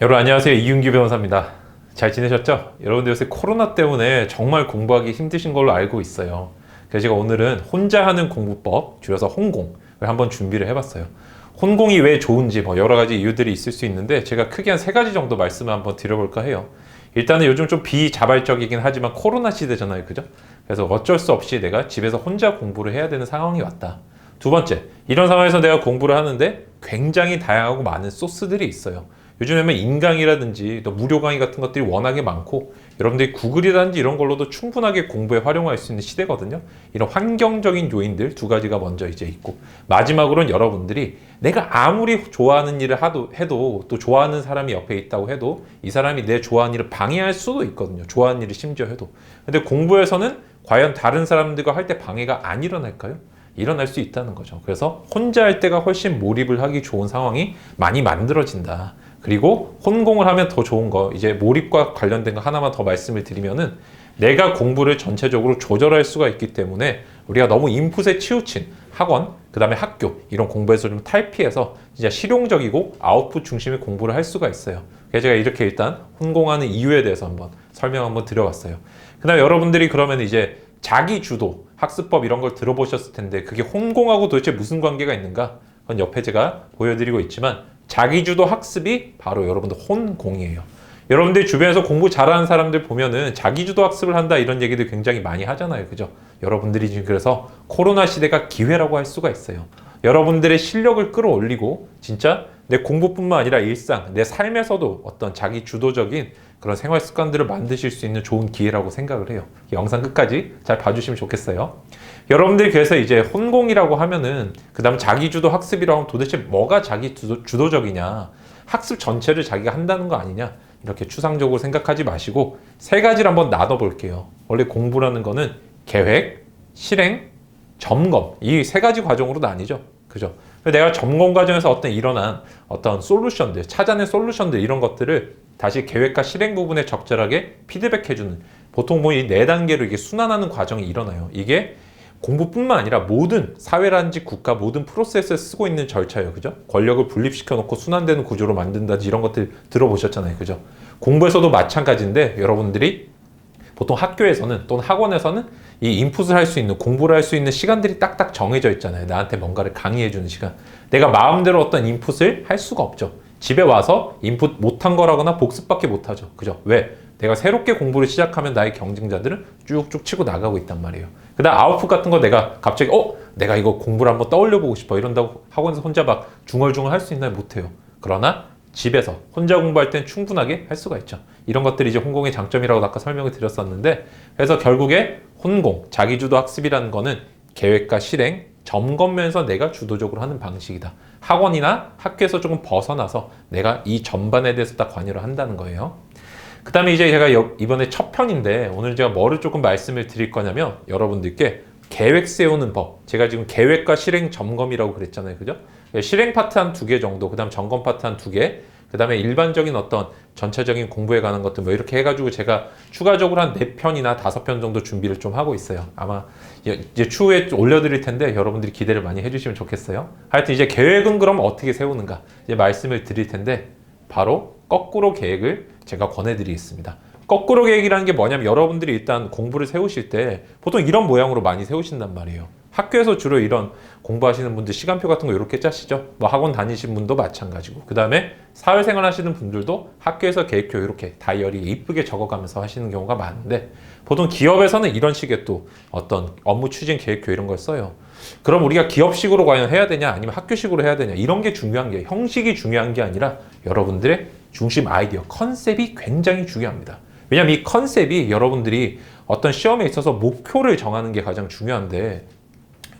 여러분 안녕하세요 이윤규 변호사입니다. 잘 지내셨죠? 여러분들 요새 코로나 때문에 정말 공부하기 힘드신 걸로 알고 있어요. 그래서 제가 오늘은 혼자 하는 공부법 줄여서 혼공을 한번 준비를 해봤어요. 혼공이 왜 좋은지 뭐 여러 가지 이유들이 있을 수 있는데 제가 크게 한 세 가지 정도 말씀을 한번 드려볼까 해요. 일단은 요즘 좀 비자발적이긴 하지만 코로나 시대잖아요, 그죠? 그래서 어쩔 수 없이 내가 집에서 혼자 공부를 해야 되는 상황이 왔다. 두 번째, 이런 상황에서 내가 공부를 하는데 굉장히 다양하고 많은 소스들이 있어요. 요즘에는 인강이라든지 또 무료 강의 같은 것들이 워낙에 많고 여러분들이 구글이라든지 이런 걸로도 충분하게 공부에 활용할 수 있는 시대거든요. 이런 환경적인 요인들 두 가지가 먼저 이제 있고 마지막으로는 여러분들이 내가 아무리 좋아하는 일을 하도 해도 또 좋아하는 사람이 옆에 있다고 해도 이 사람이 내 좋아하는 일을 방해할 수도 있거든요. 좋아하는 일을 심지어 해도. 근데 공부에서는 과연 다른 사람들과 할 때 방해가 안 일어날까요? 일어날 수 있다는 거죠. 그래서 혼자 할 때가 훨씬 몰입을 하기 좋은 상황이 많이 만들어진다. 그리고 혼공을 하면 더 좋은 거 이제 몰입과 관련된 거 하나만 더 말씀을 드리면은 내가 공부를 전체적으로 조절할 수가 있기 때문에 우리가 너무 인풋에 치우친 학원 그 다음에 학교 이런 공부에서 좀 탈피해서 진짜 실용적이고 아웃풋 중심의 공부를 할 수가 있어요. 그래서 제가 이렇게 일단 혼공하는 이유에 대해서 한번 설명 한번 드려봤어요. 그 다음에 여러분들이 그러면 이제 자기 주도 학습법 이런 걸 들어보셨을 텐데 그게 혼공하고 도대체 무슨 관계가 있는가? 그건 옆에 제가 보여드리고 있지만 자기주도 학습이 바로 여러분들 혼공이에요. 여러분들 주변에서 공부 잘하는 사람들 보면은 자기주도 학습을 한다 이런 얘기들 굉장히 많이 하잖아요. 그죠? 여러분들이 지금 그래서 코로나 시대가 기회라고 할 수가 있어요. 여러분들의 실력을 끌어올리고 진짜 내 공부뿐만 아니라 일상, 내 삶에서도 어떤 자기 주도적인 그런 생활 습관들을 만드실 수 있는 좋은 기회라고 생각을 해요. 영상 끝까지 잘 봐주시면 좋겠어요. 여러분들이 그래서 이제 혼공이라고 하면은 그 다음 자기주도 학습이라고 하면 도대체 뭐가 자기 주도, 주도 적이냐 학습 전체를 자기가 한다는 거 아니냐 이렇게 추상적으로 생각하지 마시고 세 가지를 한번 나눠 볼게요. 원래 공부라는 거는 계획, 실행, 점검 이 세 가지 과정으로 나뉘죠. 그죠? 내가 점검 과정에서 어떤 일어난 어떤 솔루션들, 찾아낸 솔루션들 이런 것들을 다시 계획과 실행 부분에 적절하게 피드백해주는 보통 뭐 이 네 단계로 이게 순환하는 과정이 일어나요. 이게 공부뿐만 아니라 모든 사회라든지 국가 모든 프로세스에 쓰고 있는 절차예요. 그죠? 권력을 분립시켜 놓고 순환되는 구조로 만든다든지 이런 것들 들어보셨잖아요. 그죠? 공부에서도 마찬가지인데 여러분들이 보통 학교에서는 또는 학원에서는 이 인풋을 할 수 있는 공부를 할 수 있는 시간들이 딱딱 정해져 있잖아요. 나한테 뭔가를 강의해 주는 시간. 내가 마음대로 어떤 인풋을 할 수가 없죠. 집에 와서 인풋 못한 거라거나 복습밖에 못하죠. 그죠? 왜? 내가 새롭게 공부를 시작하면 나의 경쟁자들은 쭉쭉 치고 나가고 있단 말이에요. 그 다음 아웃풋 같은 거 내가 갑자기, 어? 내가 이거 공부를 한번 떠올려 보고 싶어. 이런다고 학원에서 혼자 막 중얼중얼 할 수 있나요? 못해요. 그러나 집에서 혼자 공부할 땐 충분하게 할 수가 있죠. 이런 것들이 이제 혼공의 장점이라고 아까 설명을 드렸었는데, 그래서 결국에 혼공, 자기주도 학습이라는 거는 계획과 실행, 점검면서 내가 주도적으로 하는 방식이다. 학원이나 학교에서 조금 벗어나서 내가 이 전반에 대해서 다 관여를 한다는 거예요. 그 다음에 이제 제가 이번에 첫 편인데 오늘 제가 뭐를 조금 말씀을 드릴 거냐면 여러분들께 계획 세우는 법. 제가 지금 계획과 실행 점검이라고 그랬잖아요. 그죠? 실행 파트 한 두 개 정도, 그 다음 점검 파트 한 두 개, 그 다음에 일반적인 어떤 전체적인 공부에 관한 것들 뭐 이렇게 해가지고 제가 추가적으로 한 네 편이나 다섯 편 정도 준비를 좀 하고 있어요. 아마 이제 추후에 올려드릴 텐데 여러분들이 기대를 많이 해주시면 좋겠어요. 하여튼 이제 계획은 그럼 어떻게 세우는가 이제 말씀을 드릴 텐데 바로 거꾸로 계획을 제가 권해드리겠습니다. 거꾸로 계획이라는 게 뭐냐면 여러분들이 일단 공부를 세우실 때 보통 이런 모양으로 많이 세우신단 말이에요. 학교에서 주로 이런 공부하시는 분들 시간표 같은 거 이렇게 짜시죠. 뭐 학원 다니신 분도 마찬가지고. 그 다음에 사회생활 하시는 분들도 학교에서 계획표 이렇게 다이어리 이쁘게 적어가면서 하시는 경우가 많은데 보통 기업에서는 이런 식의 또 어떤 업무 추진 계획표 이런 걸 써요. 그럼 우리가 기업식으로 과연 해야 되냐 아니면 학교식으로 해야 되냐 이런 게 중요한 게 형식이 중요한 게 아니라 여러분들의 중심 아이디어 컨셉이 굉장히 중요합니다. 왜냐하면 이 컨셉이 여러분들이 어떤 시험에 있어서 목표를 정하는 게 가장 중요한데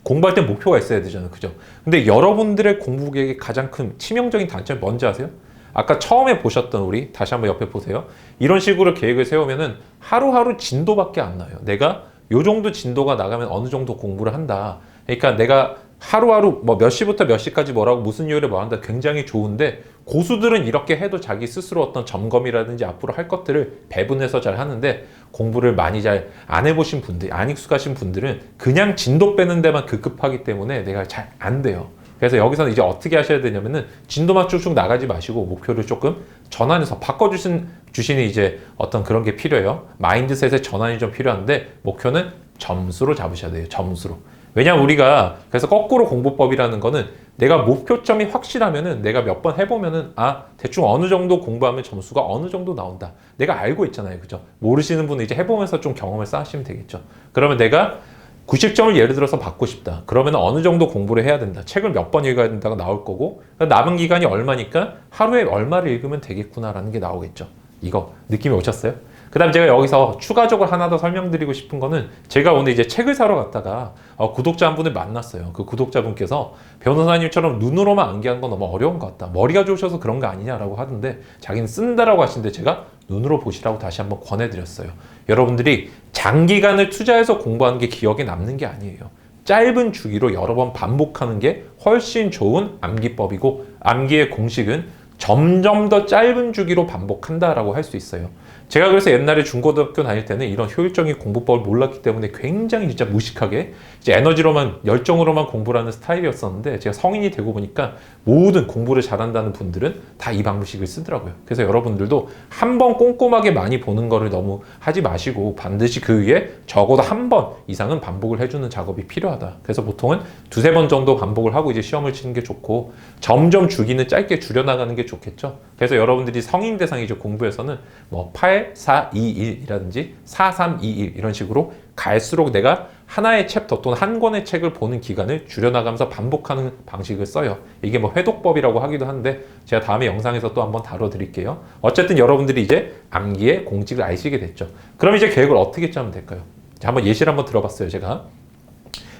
공부할 때 목표가 있어야 되잖아요. 그죠? 근데 여러분들의 공부 계획의 가장 큰 치명적인 단점이 뭔지 아세요? 아까 처음에 보셨던 우리 다시 한번 옆에 보세요. 이런 식으로 계획을 세우면은 하루하루 진도밖에 안 나요. 내가 요 정도 진도가 나가면 어느 정도 공부를 한다. 그러니까 내가 하루하루 뭐 몇 시부터 몇 시까지 뭐라고 무슨 요일에 뭐 한다 굉장히 좋은데 고수들은 이렇게 해도 자기 스스로 어떤 점검이라든지 앞으로 할 것들을 배분해서 잘 하는데 공부를 많이 잘 안 해보신 분들, 안 익숙하신 분들은 그냥 진도 빼는 데만 급급하기 때문에 내가 잘 안 돼요. 그래서 여기서는 이제 어떻게 하셔야 되냐면은 진도만 쭉쭉 나가지 마시고 목표를 조금 전환해서 바꿔주신 주시는 이제 어떤 그런 게 필요해요. 마인드셋의 전환이 좀 필요한데 목표는 점수로 잡으셔야 돼요. 점수로. 왜냐면 우리가 그래서 거꾸로 공부법이라는 거는 내가 목표점이 확실하면은 내가 몇 번 해보면은 아 대충 어느 정도 공부하면 점수가 어느 정도 나온다. 내가 알고 있잖아요, 그죠? 모르시는 분은 이제 해보면서 좀 경험을 쌓으시면 되겠죠. 그러면 내가 90점을 예를 들어서 받고 싶다. 그러면 어느 정도 공부를 해야 된다. 책을 몇 번 읽어야 된다가 나올 거고 남은 기간이 얼마니까 하루에 얼마를 읽으면 되겠구나라는 게 나오겠죠. 이거 느낌이 오셨어요? 그 다음 제가 여기서 추가적으로 하나 더 설명드리고 싶은 거는 제가 오늘 이제 책을 사러 갔다가 어, 구독자 한 분을 만났어요. 그 구독자분께서 변호사님처럼 눈으로만 암기하는 건 너무 어려운 것 같다. 머리가 좋으셔서 그런 거 아니냐라고 하던데 자기는 쓴다라고 하시는데 제가 눈으로 보시라고 다시 한번 권해드렸어요. 여러분들이 장기간을 투자해서 공부하는 게 기억에 남는 게 아니에요. 짧은 주기로 여러 번 반복하는 게 훨씬 좋은 암기법이고 암기의 공식은 점점 더 짧은 주기로 반복한다라고 할 수 있어요. 제가 그래서 옛날에 중고등학교 다닐 때는 이런 효율적인 공부법을 몰랐기 때문에 굉장히 진짜 무식하게 이제 에너지로만 열정으로만 공부를 하는 스타일이었었는데 제가 성인이 되고 보니까 모든 공부를 잘한다는 분들은 다 이 방식을 쓰더라고요. 그래서 여러분들도 한 번 꼼꼼하게 많이 보는 거를 너무 하지 마시고 반드시 그 위에 적어도 한 번 이상은 반복을 해주는 작업이 필요하다. 그래서 보통은 두세 번 정도 반복을 하고 이제 시험을 치는 게 좋고 점점 주기는 짧게 줄여나가는 게 좋겠죠. 그래서 여러분들이 성인 대상 이제 공부에서는 뭐 8, 4, 2, 1이라든지 4, 3, 2, 1 이런 식으로 갈수록 내가 하나의 챕터 또는 한 권의 책을 보는 기간을 줄여나가면서 반복하는 방식을 써요. 이게 뭐 회독법이라고 하기도 한데 제가 다음에 영상에서 또 한번 다뤄드릴게요. 어쨌든 여러분들이 이제 암기의 공식을 아시게 됐죠. 그럼 이제 계획을 어떻게 짜면 될까요? 자, 한번 예시를 한번 들어봤어요, 제가.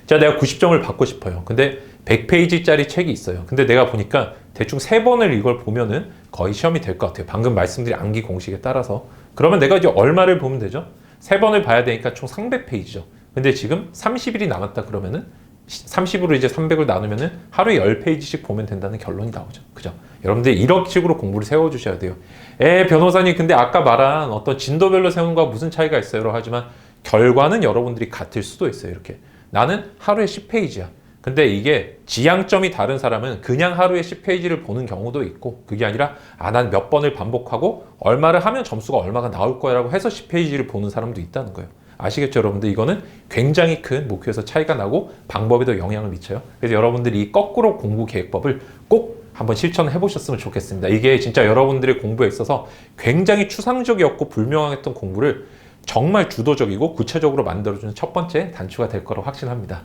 자, 내가 90점을 받고 싶어요. 근데 100페이지짜리 책이 있어요. 근데 내가 보니까 대충 세 번을 이걸 보면은 거의 시험이 될 것 같아요. 방금 말씀드린 암기 공식에 따라서. 그러면 내가 이제 얼마를 보면 되죠? 세 번을 봐야 되니까 총 300페이지죠. 근데 지금 30일이 남았다 그러면은 30으로 이제 300을 나누면은 하루에 10페이지씩 보면 된다는 결론이 나오죠. 그죠? 여러분들 이런 식으로 공부를 세워 주셔야 돼요. 에, 변호사님 근데 아까 말한 어떤 진도별로 세우는 거와 무슨 차이가 있어요? 하지만 결과는 여러분들이 같을 수도 있어요. 이렇게. 나는 하루에 10페이지야. 근데 이게 지향점이 다른 사람은 그냥 하루에 10페이지를 보는 경우도 있고 그게 아니라 아 난 몇 번을 반복하고 얼마를 하면 점수가 얼마가 나올 거야 라고 해서 10페이지를 보는 사람도 있다는 거예요. 아시겠죠, 여러분들? 이거는 굉장히 큰 목표에서 차이가 나고 방법에도 영향을 미쳐요. 그래서 여러분들이 이 거꾸로 공부 계획법을 꼭 한번 실천해 보셨으면 좋겠습니다. 이게 진짜 여러분들의 공부에 있어서 굉장히 추상적이었고 불명확했던 공부를 정말 주도적이고 구체적으로 만들어주는 첫 번째 단추가 될 거라고 확신합니다.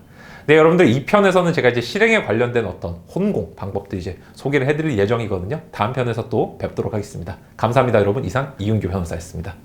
네, 여러분들 이 편에서는 제가 이제 실행에 관련된 어떤 혼공 방법들 이제 소개를 해드릴 예정이거든요. 다음 편에서 또 뵙도록 하겠습니다. 감사합니다, 여러분. 이상 이윤규 변호사였습니다.